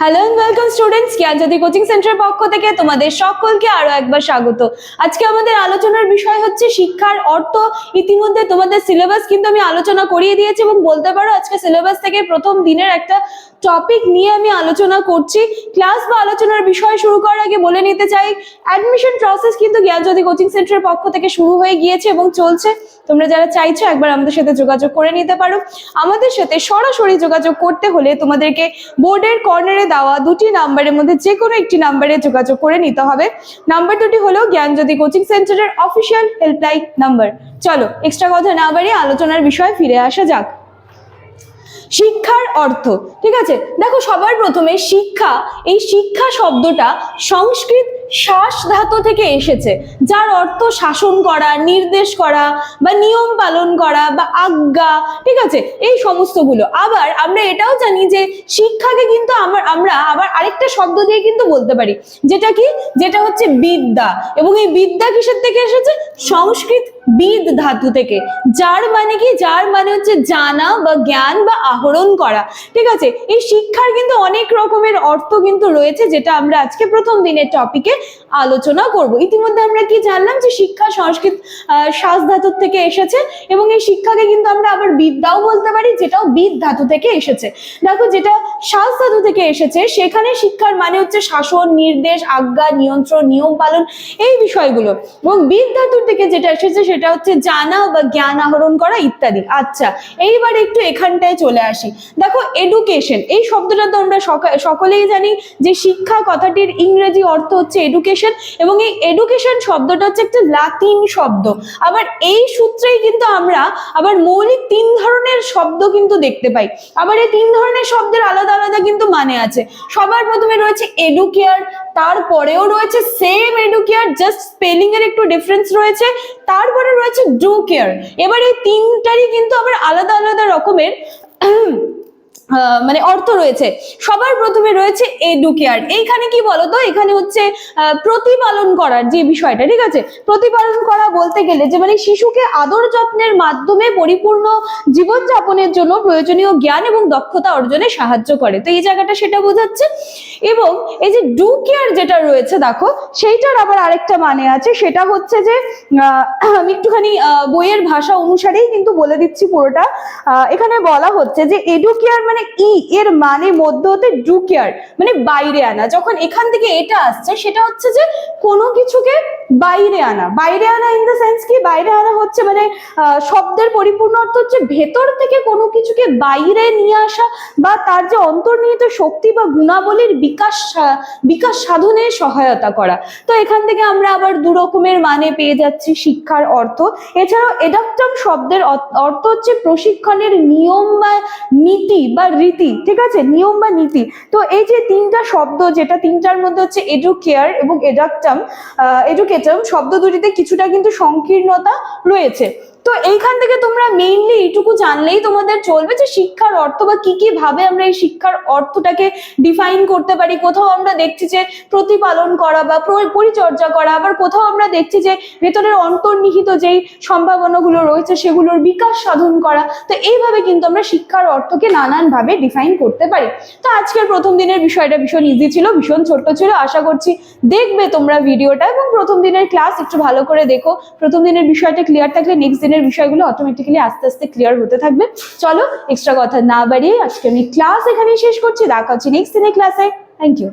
Hello and welcome students Gyanjyoti coaching সেন্টারের পক্ষ থেকে তোমাদের সকলকে আরও একবার স্বাগত। আজকে আমাদের আলোচনার বিষয় হচ্ছে শিক্ষার অর্থ। ইতিমধ্যে তোমাদের সিলেবাস কিন্তু আমি আলোচনা করিয়ে দিয়েছি এবং বলতে পারো আজকে সিলেবাস থেকে প্রথম দিনের একটা টপিক নিয়ে আমি আলোচনা করছি। ক্লাস বা আলোচনার বিষয় শুরু করার আগে বলে নিতে চাই অ্যাডমিশন প্রসেস কিন্তু জ্ঞান জ্ঞানজ্যোতি কোচিং সেন্টারের পক্ষ থেকে শুরু হয়ে গিয়েছে এবং চলছে। তোমরা যারা চাইছো একবার আমাদের সাথে যোগাযোগ করে নিতে পারো। আমাদের সাথে সরাসরি যোগাযোগ করতে হলে তোমাদেরকে বোর্ডের কর্নারে দেওয়া দুটি নাম্বারের মধ্যে যে কোনো একটি নাম্বারে যোগাযোগ করে নিতে হবে। নাম্বার দুটি হলো জ্ঞানজ্যোতি কোচিং সেন্টারের অফিসিয়াল হেল্পলাইন নাম্বার চলো এক্সট্রা কথা না বাড়িয়ে আলোচনার বিষয়ে ফিরে আসা যাক। শিক্ষার অর্থ, ঠিক আছে? দেখো সবার প্রথমে শিক্ষা, এই শিক্ষা শব্দটা সংস্কৃত শ্বাস ধাতু থেকে এসেছে, যার অর্থ শাসন করা, নির্দেশ করা বা নিয়ম পালন করা বা আজ্ঞা, ঠিক আছে? এই সমস্তগুলো। আবার আমরা এটাও জানি যে শিক্ষাকে কিন্তু আমার, আমরা আবার আরেকটা শব্দ দিয়ে কিন্তু বলতে পারি, যেটা কি? যেটা হচ্ছে বিদ্যা। এবং এই বিদ্যা কিসের থেকে এসেছে? সংস্কৃত বিদ ধাতু থেকে। যার মানে কি? যার মানে হচ্ছে জানা বা জ্ঞান বা আহরণ করা, ঠিক আছে? এই শিক্ষার কিন্তু অনেক রকমের অর্থ কিন্তু রয়েছে, যেটা আমরা আজকে প্রথম দিনের টপিকে আলোচনা করব। ইতিমধ্যে আমরা কি জানলাম যে শিক্ষা, সংস্কৃত শ্বাস ধাতুর থেকে এসেছে এবং এই শিক্ষাকে কিন্তু আমরা আবার বিদ্যাও বলতে পারি, যেটাও বিদ ধাতু থেকে এসেছে। দেখো, যেটা শ্বাস ধাতু থেকে এসেছে, সেখানে শিক্ষার মানে হচ্ছে শাসন, নির্দেশ, আজ্ঞা, নিয়ন্ত্রণ, নিয়ম পালন এই বিষয়গুলো। এবং বিদ ধাতুর থেকে যেটা এসেছে, সেটা হচ্ছে জানা বা জ্ঞান আহরণ করা ইত্যাদি। আচ্ছা এইবার একটু এখানটায় চলে আসি। দেখো এডুকেশন এই শব্দটা তো আমরা সকা- সকলেই জানি যে শিক্ষা কথাটির ইংরেজি অর্থ হচ্ছে এডুকেশন এবং এই এডুকেশন শব্দটা হচ্ছে একটা লাতিন শব্দ। আবার এই সূত্রেই কিন্তু আমরা আবার মৌলিক তিন ধরনের শব্দ কিন্তু দেখতে পাই। আবার এই তিন ধরনের শব্দের আলাদা আলাদা কিন্তু মানে আছে। সবার প্রথমে রয়েছে এডুকেয়ার তারপরেও রয়েছে সেম এডুকেয়ার জাস্ট স্পেলিং এর একটু ডিফারেন্স রয়েছে। তারপরে রয়েছে ডু কেয়ার এবার এই তিনটারই কিন্তু আবার আলাদা আলাদা রকমের মানে অর্থ রয়েছে। সবার প্রথমে রয়েছে এডুকেয়ার এইখানে কি বলতো? এখানে হচ্ছে প্রতিপালন করার যে বিষয়টা, ঠিক আছে? প্রতিপালন করা বলতে গেলে যে মানে শিশুকে আদর যত্নের মাধ্যমে পরিপূর্ণ জীবনযাপনের জন্য প্রয়োজনীয় জ্ঞান এবং দক্ষতা অর্জনে সাহায্য করে। তো এই জায়গাটা সেটা বোঝাচ্ছে। এবং এই যে ডু কেয়ার যেটা রয়েছে, দেখো, সেইটার আবার আরেকটা মানে আছে। সেটা হচ্ছে যে আমি একটুখানি বইয়ের ভাষা অনুসারেই কিন্তু বলে দিচ্ছি পুরোটা। এখানে বলা হচ্ছে যে এডুকেয়ার মানে ই, এর মানে মধ্য হতে ডু কেয়ার মানে বাইরে আনা। যখন এখান থেকে এটা আসছে, সেটা হচ্ছে যে কোনো কিছুকে বাইরে আনা। বাইরে আনা ইন দ্য সেন্স কি, বাইরে আনা হচ্ছে মানে শব্দের পরিপূর্ণ অর্থ হচ্ছে ভেতর থেকে কোনো কিছুকে বাইরে নিয়ে আসা বা তার যে অন্তর্নিহিত শক্তি বা গুণাবলীর বিকাশ বিকাশ সাধনে সহায়তা করা। তো এখান থেকে আমরা আবার দু রকমের মানে পেয়ে যাচ্ছি শিক্ষার অর্থ। এছাড়াও এডাক্টাম শব্দের অর্থ- হচ্ছে প্রশিক্ষণের নিয়ম বা নীতি বা রীতি, ঠিক আছে? নিয়ম বা নীতি। তো এই যে তিনটা শব্দ, যেটা তিনটার মধ্যে হচ্ছে এডুকেয়ার এবং এডাক্টাম এডুকেটাম শব্দ দুটিতে কিছুটা কিন্তু সংকীর্ণতা রয়েছে। তো এইখান থেকে তোমরা মেইনলি এইটুকু জানলেই তোমাদের চলবে যে শিক্ষার অর্থ বা কি কি ভাবে আমরা এই শিক্ষার অর্থটাকে ডিফাইন করতে পারি। কোথাও আমরা দেখছি যে প্রতিপালন করা বা পরিচর্যা করা, আবার কোথাও আমরা দেখছি যে ভেতরের অন্তর্নিহিত যেই সম্ভাবনাগুলো রয়েছে সেগুলোর বিকাশ সাধন করা। তো এইভাবে কিন্তু আমরা শিক্ষার অর্থকে নানান ভাবে ডিফাইন করতে পারি। তো আজকের প্রথম দিনের বিষয়টা ভীষণ ইজি ছিল, ভীষণ ছোট্ট ছিল। আশা করছি দেখবে তোমরা ভিডিওটা এবং প্রথম দিনের ক্লাস একটু ভালো করে দেখো। প্রথম দিনের বিষয়টা ক্লিয়ার থাকলে নেক্সট দিনের বিষয়গুলো অটোমেটিক্যালি আস্তে আস্তে ক্লিয়ার হতে থাকবে। চলো এক্সট্রা কথা না বাড়িয়ে আজকে আমি ক্লাস এখানেই শেষ করছি। দেখা হচ্ছে নেক্সট দিনের ক্লাসে থ্যাংক ইউ